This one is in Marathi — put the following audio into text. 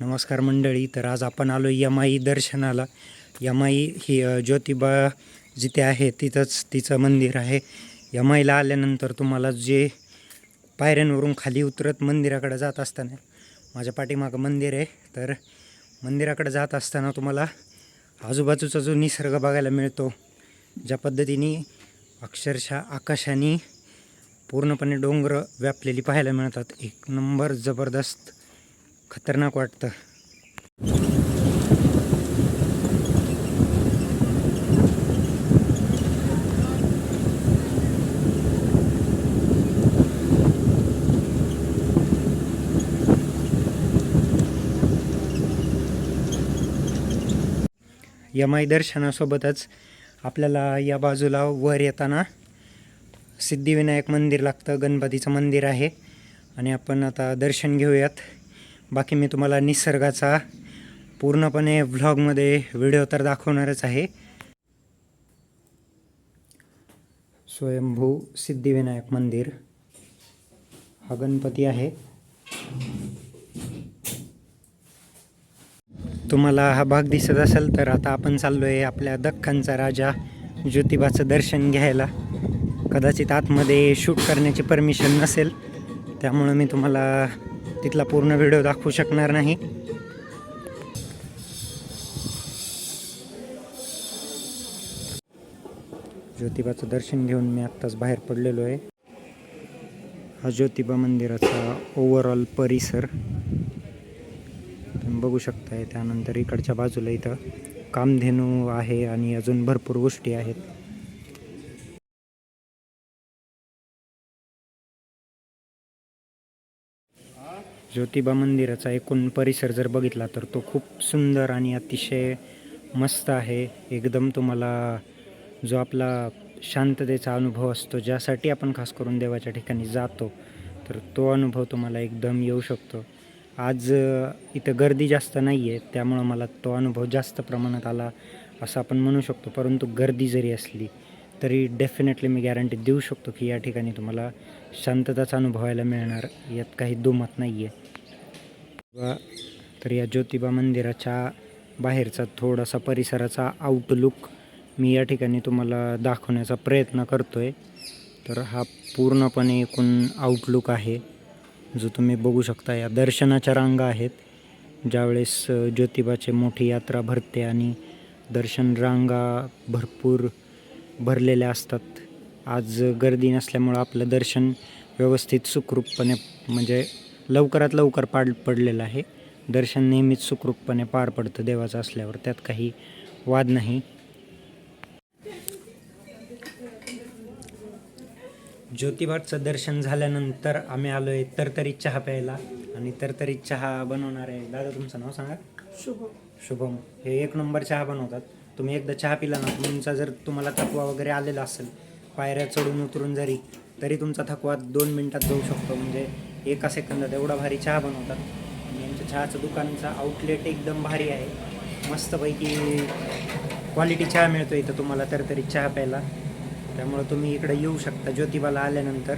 नमस्कार मंडळी तर आज आपण आलो यमाई दर्शनाला. यमाई ही ज्योतिबा जिथे आहे तिथंच तिचं मंदिर आहे. यमाईला आल्यानंतर तुम्हाला जे पायऱ्यांवरून खाली उतरत मंदिराकडे जात असताना माझ्या पाठीमागं मंदिर आहे. तर मंदिराकडे जात असताना तुम्हाला आजूबाजूचा जो निसर्ग बघायला मिळतो ज्या पद्धतीने अक्षरशः आकाशाने पूर्णपणे डोंगर व्यापलेली पाहायला मिळतात. एक नंबर जबरदस्त खतरनाक वाटतं. यमाई दर्शनासोबतच आपल्याला या बाजूला वर येताना सिद्धिविनायक मंदिर लागतं. गणपतीचं मंदिर आहे. आणि आपण आता दर्शन घेऊयात. बाकी मी तुम्हाला निसर्गाचा पूर्णपणे व्लॉगमध्ये व्हिडिओ तर दाखवणारच आहे. स्वयंभू सिद्धिविनायक मंदिर. हा गणपती आहे. तुम्हाला हा भाग दिसत असेल तर आता आपण चाललो आहे आपल्या दख्खनचा राजा ज्योतिबाचं दर्शन घ्यायला. कदाचित आतमध्ये शूट करण्याची परमिशन नसेल त्यामुळं मी तुम्हाला तिथला पूर्ण व्हिडिओ दाखवू शकणार नाही. ज्योतिबाचं दर्शन घेऊन मी आत्ताच बाहेर पडलेलो आहे. हा ज्योतिबा मंदिराचा ओव्हरऑल परिसर. तुम्ही बघू शकताय त्यानंतर इकडच्या बाजूला इथं कामधेनू आहे आणि अजून भरपूर गोष्टी आहेत. ज्योतिबा मंदिराचा एकूण परिसर जर बघितला तर तो खूप सुंदर आणि अतिशय मस्त आहे. एकदम तुम्हाला जो आपला शांततेचा अनुभव असतो ज्यासाठी आपण खास करून देवाच्या ठिकाणी जातो तर तो अनुभव तुम्हाला एकदम येऊ शकतो. आज इथं गर्दी जास्त नाही आहे त्यामुळं मला तो अनुभव जास्त प्रमाणात आला असं आपण म्हणू शकतो. परंतु गर्दी जरी असली तरी डेफिनेटली मी गॅरंटी देऊ शकतो की या ठिकाणी तुम्हाला शांततेचा अनुभवायला मिळणार. यात काही दुमत नाही आहे तर या ज्योतिबा मंदिराच्या बाहेरचा थोडासा परिसराचा आउटलुक मी या ठिकाणी तुम्हाला दाखवण्याचा प्रयत्न करतो आहे तर हा पूर्णपणे एकूण आउटलुक आहे जो तुम्ही बघू शकता. या दर्शनाच्या रांगा आहेत ज्यावेळेस ज्योतिबाची मोठी यात्रा भरते आणि दर्शन रांगा भरपूर भरलेल्या असतात. आज गर्दी नसल्यामुळं आपलं दर्शन व्यवस्थित सुखरूपपणे म्हणजे लवकरात लवकर पाड पडलेलं आहे. दर्शन नेहमीच सुखरूपपणे पार पडतं देवाचं असल्यावर. त्यात काही वाद नाही. ज्योतिबाचं दर्शन झाल्यानंतर आम्ही आलो आहे तरतरीत चहा प्यायला. आणि तरतरीत चहा बनवणार आहे. दादा तुमचं नाव सांगा? शुभ शुभम. हे एक नंबर चहा बनवतात. तुम्ही एकदा चहा पिला ना तुमचा जर तुम्हाला थकवा वगैरे आलेला असेल पायऱ्या चढून उतरून जरी तरी तुमचा थकवा दोन मिनटात जाऊ शकतो. म्हणजे एका सेकंदात एवढा भारी चहा बनवतात. आणि यांच्या चहाचं दुकानचा आउटलेट एकदम भारी आहे. मस्तपैकी क्वालिटी चहा मिळतो इथं तुम्हाला तरतरी चहा प्यायला. त्यामुळं तुम्ही इकडे येऊ शकता. ज्योतिबाला आल्यानंतर.